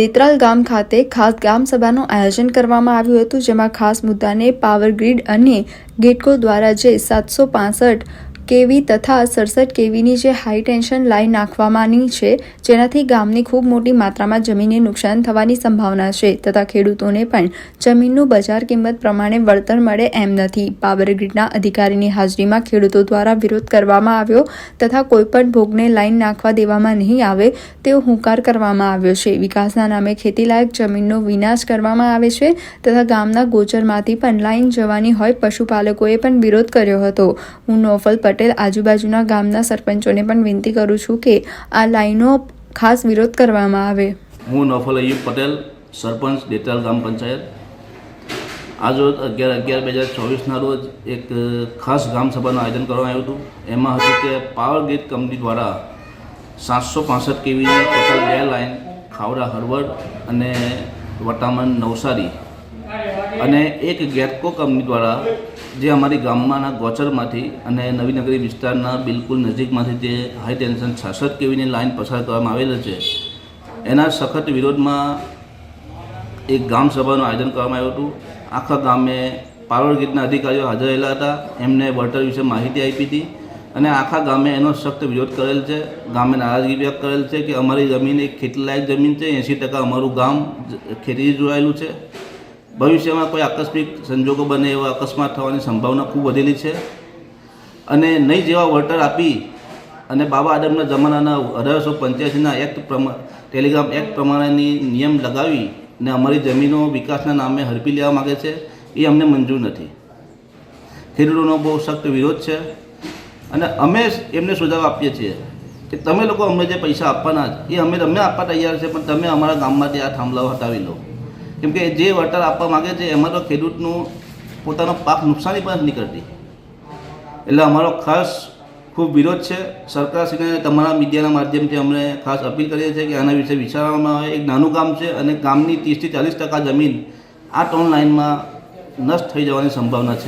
દેત્રાલ ગામ ખાતે ખાસ ગામ સભાનું આયોજન કરવામાં આવ્યું હતું, જેમાં ખાસ મુદ્દાને પાવર ગ્રીડ અને ગેટકો દ્વારા જે સાતસો પાસઠ કેવી તથા સડસઠ કેવીની જે હાઈ ટેન્શન લાઈન નાખવામાંની છે, જેનાથી ગામની ખૂબ મોટી માત્રામાં જમીનને નુકસાન થવાની સંભાવના છે તથા ખેડૂતોને પણ જમીનનું બજાર કિંમત પ્રમાણે વળતર મળે એમ નથી. પાવર ગ્રીડના અધિકારીની હાજરીમાં ખેડૂતો દ્વારા વિરોધ કરવામાં આવ્યો તથા કોઈપણ ભોગને લાઈન નાખવા દેવામાં નહીં આવે તેવો હુંકાર કરવામાં આવ્યો છે. વિકાસના નામે ખેતીલાયક જમીનનો વિનાશ કરવામાં આવે છે તથા ગામના ગોચરમાંથી પણ લાઈન જવાની હોય પશુપાલકોએ પણ વિરોધ કર્યો હતો. હું નોફલ પટેલ આજુબાજુના ગામના સરપંચોને પણ વિનંતી કરું છું કે આ લાઈનો ખાસ વિરોધ કરવામાં આવે. હું નફલ અયુબ પટેલ, સરપંચ, ડેટાલ ગ્રામ પંચાયત. આજરોજ અગિયાર અગિયાર બે હજાર ચોવીસના રોજ એક ખાસ ગ્રામ સભાનું આયોજન કરવામાં આવ્યું હતું. એમાં હતું કે પાવર ગ્રીડ કંપની દ્વારા સાતસો પાસઠ કેવીની ટોટલ બે લાઇન ખાવડા હરવડ અને વટામણ નવસારી અને એક ગેટકો કંપની દ્વારા જે અમારી ગામમાંના ગોચરમાંથી અને નવીનગરી વિસ્તારના બિલકુલ નજીકમાંથી જે હાઈ ટેન્શન છાસઠ કેવીની લાઇન પસાર કરવામાં આવેલ છે, એના સખત વિરોધમાં એક ગામ સભાનું આયોજન કરવામાં આવ્યું હતું. આખા ગામે પાવર ગ્રીડના અધિકારીઓ હાજર રહેલા હતા. એમને વળતર વિશે માહિતી આપી હતી અને આખા ગામે એનો સખ્ત વિરોધ કરેલ છે. ગામે નારાજગી વ્યક્ત કરેલ છે કે અમારી જમીન એક ખેતીલાયક જમીન છે. એંસી ટકા અમારું ગામ ખેતીથી જોડાયેલું છે. ભવિષ્યમાં કોઈ આકસ્મિક સંજોગો બને એવા અકસ્માત થવાની સંભાવના ખૂબ વધેલી છે. અને નહીં જેવા વળતર આપી અને બાબા આદમના જમાનાના અઢારસો પંચ્યાસીના એક્ટ પ્રમાણે ટેલિગ્રામ એક્ટ પ્રમાણેની નિયમ લગાવી ને અમારી જમીનો વિકાસના નામે હડપી લેવા માગે છે, એ અમને મંજૂર નથી. ખેડૂતોનો બહુ સખ્ત વિરોધ છે અને અમે એમને સુઝાવ આપીએ છીએ કે તમે લોકો અમને જે પૈસા આપવાના એ અમે તમને આપવા તૈયાર છે, પણ તમે અમારા ગામમાંથી આ થાંભલાઓ હટાવી લો. કેમ કે જે વળતર આપવા માગે છે, એમાં તો ખેડૂતનું પોતાનો પાક નુકસાની પણ નથી કરતી. એટલે અમારો ખાસ ખૂબ વિરોધ છે. સરકારશ્રીને તમારા મીડિયાના માધ્યમથી અમને ખાસ અપીલ કરીએ છીએ કે આના વિશે વિચારવામાં આવે. એક નાનું કામ છે અને ગામની ત્રીસથી ચાલીસ ટકા જમીન આ ત્રણ લાઇનમાં નષ્ટ થઈ જવાની સંભાવના છે.